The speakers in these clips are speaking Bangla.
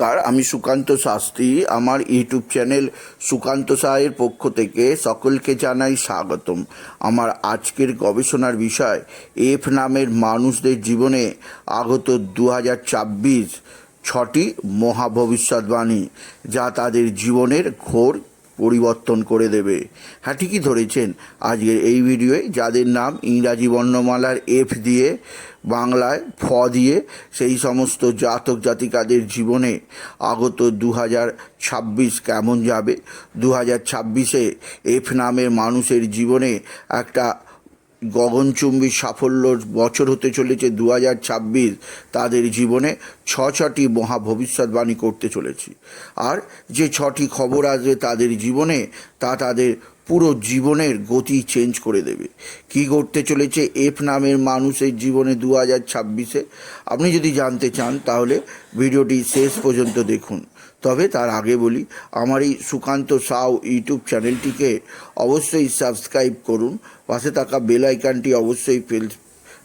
কার আমি সুকান্ত শাস্ত্রী। আমার ইউটিউব চ্যানেল সুকান্ত সাহের পক্ষ থেকে সকলকে জানাই স্বাগতম। আমার আজকের গবেষণার বিষয়, এফ নামের মানুষদের জীবনে আগত দু হাজার ছাব্বিশ ছটি মহাভবিষ্যৎবাণী, যা তাদের জীবনের ঘোর পরিবর্তন করে দেবে। হ্যাঁ ঠিকই ধরেছেন। আজকের এই ভিডিওয়ে যাদের নাম ইংরাজি বর্ণমালার এফ দিয়ে, বাংলায় ফ দিয়ে সেই সমস্ত জাতক জাতিকাদের জীবনে আগত দু হাজার ছাব্বিশ কেমন যাবে? দু হাজার ছাব্বিশে এফ নামের মানুষের জীবনে একটা গগনচুম্বী সাফল্যর বছর হতে চলেছে দু হাজার ছাব্বিশ তাদের জীবনে ছ ছটি মহা ভবিষ্যৎবাণী করতে চলেছি। আর যে ছটি খবর আসবে তাদের জীবনে তা তাদের পুরো জীবনের গতি চেঞ্জ করে দেবে। কি ঘটতে চলেছে এফ নামের মানুষের জীবনে দু হাজার ছাব্বিশে? আপনি যদি জানতে চান, তাহলে ভিডিওটি শেষ পর্যন্ত দেখুন। তবে তার আগে বলি, আমার এই সুকান্ত সাউ ইউটিউব চ্যানেলটিকে অবশ্যই সাবস্ক্রাইব করুন। পাশে থাকা বেল অবশ্যই ফেল-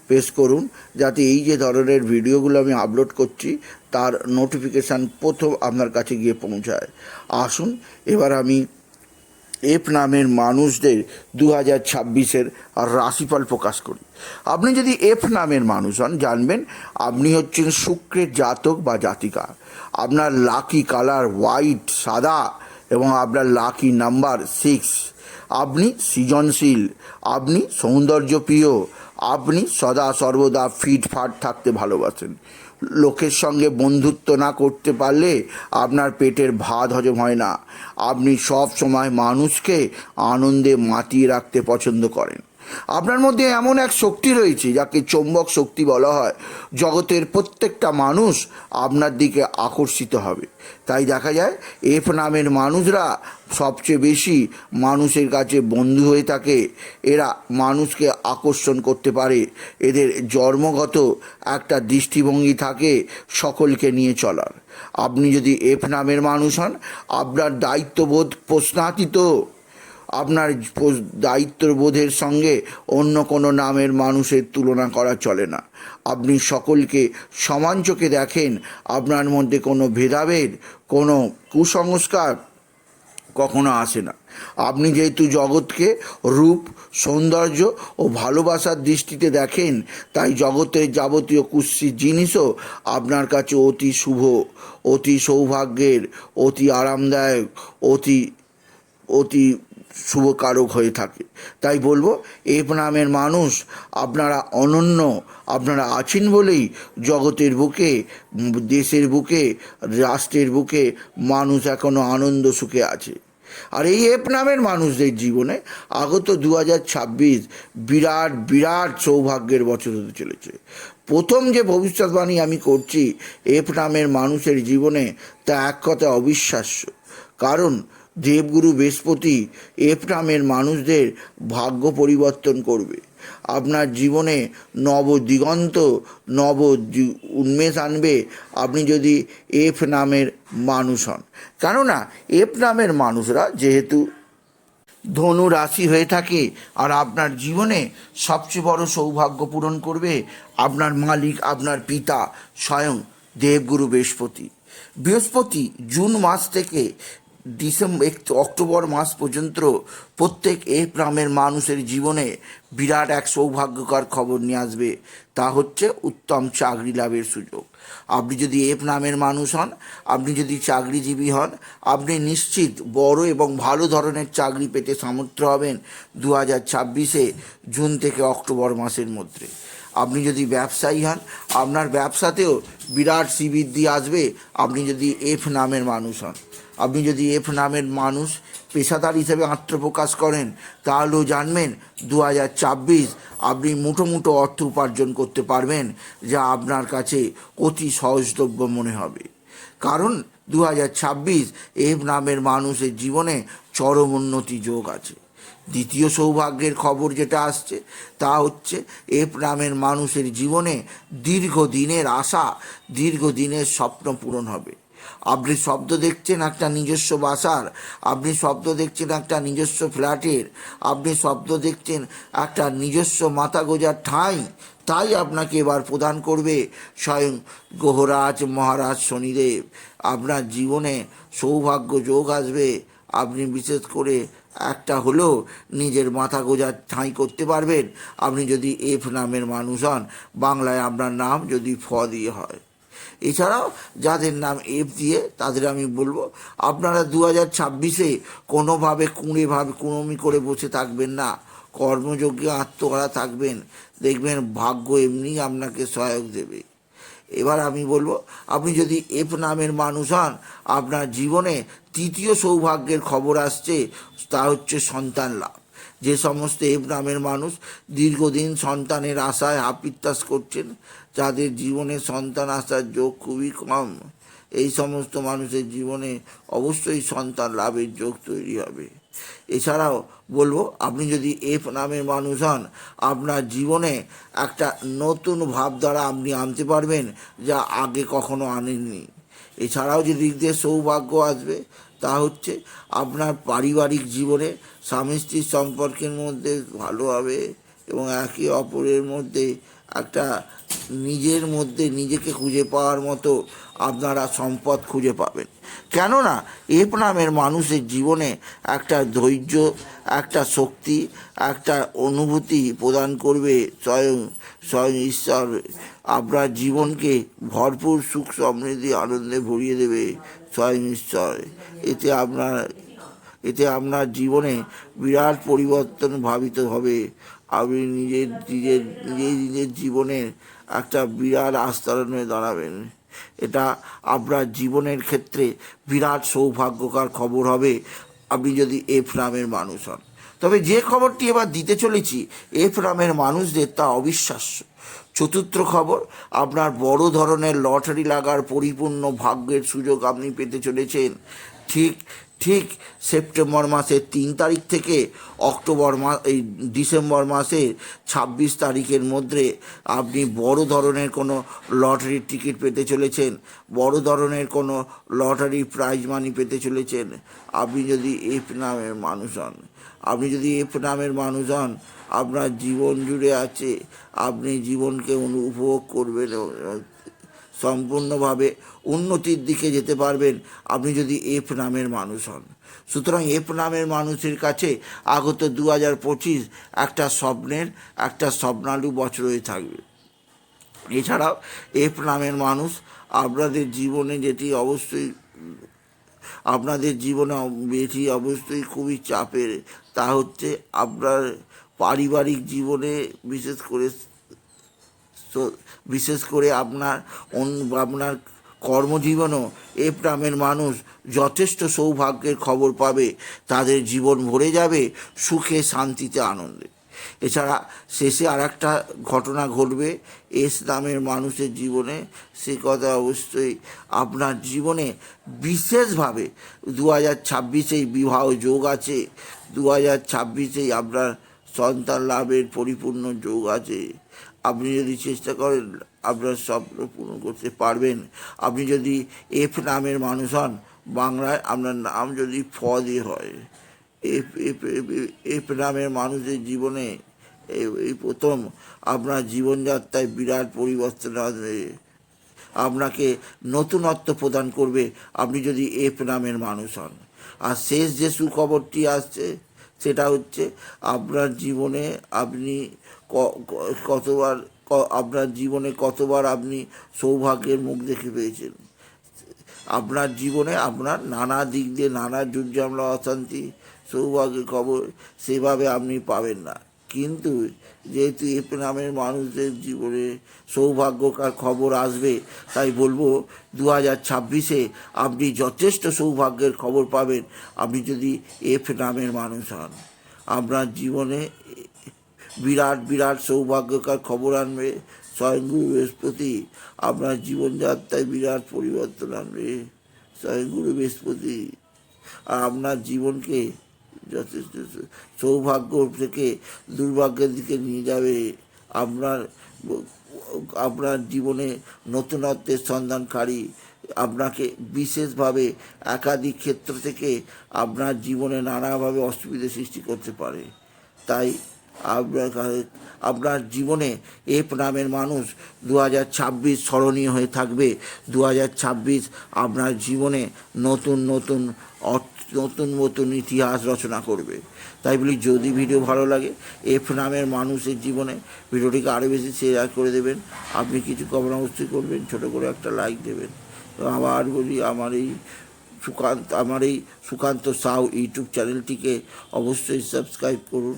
প্রেস করুন, যাতে এই যে ধরনের ভিডিওগুলো আমি আপলোড করছি, তার নোটিফিকেশান প্রথম আপনার কাছে গিয়ে পৌঁছায়। আসুন, এবার আমি এফ নামের মানুষদের দু হাজার ছাব্বিশের রাশিফল প্রকাশ করি। আপনি যদি এফ নামের মানুষ হন, জানবেন আপনি হচ্ছেন শুক্রের জাতক বা জাতিকা। আপনার লাকি কালার হোয়াইট, সাদা এবং আপনার লাকি নাম্বার সিক্স। আপনি সৃজনশীল, আপনি সৌন্দর্যপ্রিয় আপনি সদা সর্বদা ফিট ফাট থাকতে ভালোবাসেন। লোকের সঙ্গে বন্ধুত্ব না করতে পারলে আপনার পেটের ভাত হজম হয় না। আপনি সব সময় মানুষকে আনন্দে মাতিয়ে রাখতে পছন্দ করেন। আপনার মধ্যে এমন এক শক্তি রয়েছে, যাকে চৌম্বক শক্তি বলা হয়। জগতের প্রত্যেকটা মানুষ আপনার দিকে আকর্ষিত হবে। তাই দেখা যায় এফ নামের মানুষরা সবচেয়ে বেশি মানুষের কাছে বন্ধু হয়ে থাকে। এরা মানুষকে আকর্ষণ করতে পারে। এদের জন্মগত একটা দৃষ্টিভঙ্গি থাকে সকলকে নিয়ে চলার। আপনি যদি এফ নামের মানুষ হন, আপনার দায়িত্ববোধ প্রশ্নাতীত। আপনার দায়িত্ববোধের সঙ্গে অন্য কোনো নামের মানুষের তুলনা করা চলে না। আপনি সকলকে সমান চোখে দেখেন, আপনার মধ্যে কোনো ভেদাভেদ, কোনো কুসংস্কার কখনো আসে না। আপনি যেহেতু জগৎকে রূপ, সৌন্দর্য ও ভালোবাসার দৃষ্টিতে দেখেন, তাই জগতের যাবতীয় কুৎসি জিনিসও আপনার কাছে অতি শুভ, অতি সৌভাগ্যের, অতি আরামদায়ক, অতি অতি শুভকারক হয়ে থাকে। তাই বলব এপ নামের মানুষ আপনারা অনন্য, আপনারা আছেন বলেই জগতের বুকে, দেশের বুকে, রাষ্ট্রের বুকে মানুষ এখনও আনন্দ সুখে আছে। আর এই এপ নামের মানুষদের জীবনে আগত দু বিরাট বিরাট সৌভাগ্যের বছর হতে চলেছে। প্রথম যে ভবিষ্যৎবাণী আমি করছি এপ নামের মানুষের জীবনে তা এক কথা অবিশ্বাস্য। কারণ দেবগুরু বৃহস্পতি এফ নামের মানুষদের ভাগ্য পরিবর্তন করবে। আপনার জীবনে নব দিগন্ত, নব উন্মেষ আনবে, আপনি যদি এফ নামের মানুষ হন। কেননা, এফ নামের মানুষরা যেহেতু ধনু রাশি হয়ে থাকে, আর আপনার জীবনে সবচেয়ে বড় সৌভাগ্য পূরণ করবে আপনার মালিক, আপনার পিতা, স্বয়ং দেবগুরু বৃহস্পতি। বৃহস্পতি জুন মাস থেকে ডিসেম্বর অক্টোবর মাস পর্যন্ত প্রত্যেক এ গ্রামের মানুষের জীবনে বিরাট এক সৌভাগ্যকর খবর নিয়ে আসবে। তা হচ্ছে উত্তম চাকরি লাভের সুযোগ। আপনি যদি এফ নামের মানুষ হন, আপনি যদি চাকরিজীবী হন, আপনি নিশ্চিত বড় এবং ভালো ধরনের চাকরি পেতে সামর্থ্য হবেন দু হাজার ছাব্বিশে জুন থেকে অক্টোবর মাসের মধ্যে। আপনি যদি ব্যবসায়ী হন, আপনার ব্যবসাতেও বিরাট শ্রীবৃদ্ধি আসবে। আপনি যদি এফ নামের মানুষ হন। আপনি যদি এফ নামের মানুষ, পেশাদার হিসেবে আত্মপ্রকাশ করেন, তাহলেও জানবেন দু হাজার ছাব্বিশ আপনি মুঠো মুঠো অর্থ উপার্জন করতে পারবেন, যা আপনার কাছে অতি সহজলভ্য মনে হবে। কারণ দু হাজার ছাব্বিশ এফ নামের মানুষের জীবনে চরম উন্নতি যোগ আছে। দ্বিতীয় সৌভাগ্যের খবর যেটা আসছে, তা হচ্ছে এফ নামের মানুষের জীবনে দীর্ঘদিনের আশা, দীর্ঘদিনের স্বপ্ন পূরণ হবে। আপনি শব্দ দেখছেন একটা নিজস্ব বাসার, আপনি শব্দ দেখছেন একটা নিজস্ব ফ্ল্যাটের, আপনি শব্দ দেখছেন একটা নিজস্ব মাথা গোজার ঠাঁই, তাই আপনাকে এবার প্রদান করবে স্বয়ং গ্রহরাজ মহারাজ শনিদেব। আপনার জীবনে সৌভাগ্য যোগ আসবে, আপনি বিশেষ করে একটা হলেও নিজের মাথা গোজার ঠাঁই করতে পারবেন। আপনি যদি এফ নামের মানুষ হন, বাংলায় আপনার নাম যদি ফ দিয়ে হয়। এছাড়াও যাদের নাম এফ দিয়ে তাদের আমি বলব, আপনারা দু হাজার ছাব্বিশে কোনোভাবে কুঁড়েভাবে কুড়মি করে বসে থাকবেন না। কর্মযোগ্যে আত্মহারা থাকবেন। দেখবেন ভাগ্য এমনি আপনাকে সহায়ক দেবে। এবার আমি বলব, আপনি যদি এফ নামের মানুষ হন, আপনার জীবনে তৃতীয় সৌভাগ্যের খবর আসছে, তা হচ্ছে সন্তান লাভ। যে সমস্ত এফ নামের মানুষ দীর্ঘদিন সন্তানের আশায় হাপিত্তাস করছেন, যাদের জীবনে সন্তান আসার যোগ খুবই কম। এই সমস্ত মানুষের জীবনে অবশ্যই সন্তান লাভের যোগ তৈরি হবে। এছাড়াও বলব, আপনি যদি এফ নামের মানুষ হন, আপনার জীবনে একটা নতুন ভাবধারা আপনি আনতে পারবেন, যা আগে কখনো আনেননি। এছাড়াও যে দিক দিয়ে সৌভাগ্য আসবে তা হচ্ছে আপনার পারিবারিক জীবনে স্বামী স্ত্রীর সম্পর্কের মধ্যে ভালো হবে এবং একে অপরের মধ্যে একটা নিজের মধ্যে নিজেকে খুঁজে পাওয়ার মতো আপনারা সম্পদ খুঁজে পাবেন। কেননা এপ নামের মানুষের জীবনে একটা ধৈর্য, একটা শক্তি, একটা অনুভূতি প্রদান করবে স্বয়ং স্বয়ং ঈশ্বর। আপনার জীবনকে ভরপুর সুখ সমৃদ্ধি আনন্দে ভরিয়ে দেবে। স্বয়ং নিশ্চয়। এতে আপনার এতে আপনার জীবনে বিরাট পরিবর্তন ভাবিত হবে। আপনি নিজের নিজের, নিজেই নিজের জীবনের একটা বিরাট আস্তরণ হয়ে দাঁড়াবেন। এটা আপনার জীবনের ক্ষেত্রে বিরাট সৌভাগ্যকার খবর হবে। আপনি যদি এফ নামের মানুষ হন। তবে যে খবরটি এবার দিতে চলেছি এফ নামের মানুষদের তা অবিশ্বাস্য। চতুর্থ খবর আপনার বড় ধরনের লটারি লাগার পরিপূর্ণ ভাগ্যের সুযোগ আপনি পেতে চলেছেন। ঠিক ঠিক সেপ্টেম্বর মাসের তিন তারিখ থেকে অক্টোবর মাস এই ডিসেম্বর মাসের ছাব্বিশ তারিখের মধ্যে আপনি বড় ধরনের কোনো লটারির টিকিট পেতে চলেছেন, বড় ধরনের কোনো লটারি প্রাইজ মানি পেতে চলেছেন। আপনি যদি এফ নামের মানুষ হন, আপনি যদি এফ নামের মানুষ হন, আপনার জীবন জুড়ে আছে, আপনি জীবনকে উপভোগ করবেন সম্পূর্ণভাবে উন্নতির দিকে যেতে পারবেন আপনি যদি এফ নামের মানুষ হন। সুতরাং এফ নামের মানুষের কাছে আগত দু হাজার পঁচিশ একটা স্বপ্নের একটা স্বপ্নালু বছর হয়ে থাকবে। এছাড়াও এফ নামের মানুষ আপনাদের জীবনে যেটি অবশ্যই, আপনাদের জীবনে এটি অবশ্যই খুবই চাপের তা হচ্ছে আপনার পারিবারিক জীবনে বিশেষ করে তো বিশেষ করে আপনার আপনার কর্মজীবনও এ গ্রামের মানুষ যথেষ্ট সৌভাগ্যের খবর পাবে, তাদের জীবন ভরে যাবে, সুখে, শান্তিতে, আনন্দে। এছাড়া শেষে আর একটা ঘটনা ঘটবে, এস নামের মানুষের জীবনে, সে কথা অবশ্যই আপনার জীবনে বিশেষভাবে দু হাজার ছাব্বিশেই বিবাহ যোগ আছে দু হাজার ছাব্বিশেই আপনার সন্তান লাভের পরিপূর্ণ যোগ আছে। আপনি যদি চেষ্টা করেন, আপনার স্বপ্ন পূরণ করতে পারবেন। আপনি যদি এফ নামের মানুষ হন, বাংলায় আপনার নাম যদি ফ দিয়ে হয়, এফ এফ, এফ- নামের মানুষের জীবনে এই- প্রথম আপনার জীবনযাত্রায় বিরাট পরিবর্তন আসবে। আপনাকে নতুনত্ব প্রদান করবে আপনি যদি এফ নামের মানুষ হন। আর শেষ যে সুখবরটি আসছে, সেটা হচ্ছে আপনার জীবনে আপনি কতবার আপনার জীবনে কতবার আপনি সৌভাগ্যের মুখ দেখে পেয়েছেন? আপনার জীবনে আপনার নানা দিক দিয়ে নানা দুর্জামলা অশান্তি, সৌভাগ্যের খবর সেভাবে আপনি পাবেন না। কিন্তু যেহেতু এপ নামের মানুষদের জীবনে সৌভাগ্যকার খবর আসবে, তাই বলব দু হাজার ছাব্বিশে আপনি যথেষ্ট সৌভাগ্যের খবর পাবেন, আপনি যদি এফ নামের মানুষ হন। আপনার জীবনে বিরাট বিরাট সৌভাগ্যকার খবর আনবে। স্বয়ংগুরু বৃহস্পতি, আপনার জীবনযাত্রায় বিরাট পরিবর্তন আনবে। স্বয়ংগুরু বৃহস্পতি, আর আপনার জীবনকে যথেষ্ট সৌভাগ্য থেকে দুর্ভাগ্যের দিকে নিয়ে যাবে। আপনার আপনার জীবনে নতুনত্বের সন্ধানকারী, আপনাকে বিশেষভাবে একাধিক ক্ষেত্র থেকে আপনার জীবনে নানাভাবে অসুবিধা সৃষ্টি করতে পারে। তাই আপনার জীবনে এপ নামের মানুষ দু হাজার ছাব্বিশ স্মরণীয় হয়ে থাকবে। দু হাজার ছাব্বিশ আপনার জীবনে নতুন নতুন নতুন নতুন ইতিহাস রচনা করবে। তাই বলি, যদি ভিডিও ভালো লাগে এফ নামের মানুষের জীবনে ভিডিওটিকে আরও বেশি শেয়ার করে দেবেন। আপনি কিছু অবশ্যই করবেন, ছোটো করে একটা লাইক দেবেন। আবার বলি, আমার এই সুকান্ত, আমার এই সুকান্ত সাউ ইউটিউব চ্যানেলটিকে অবশ্যই সাবস্ক্রাইব করুন।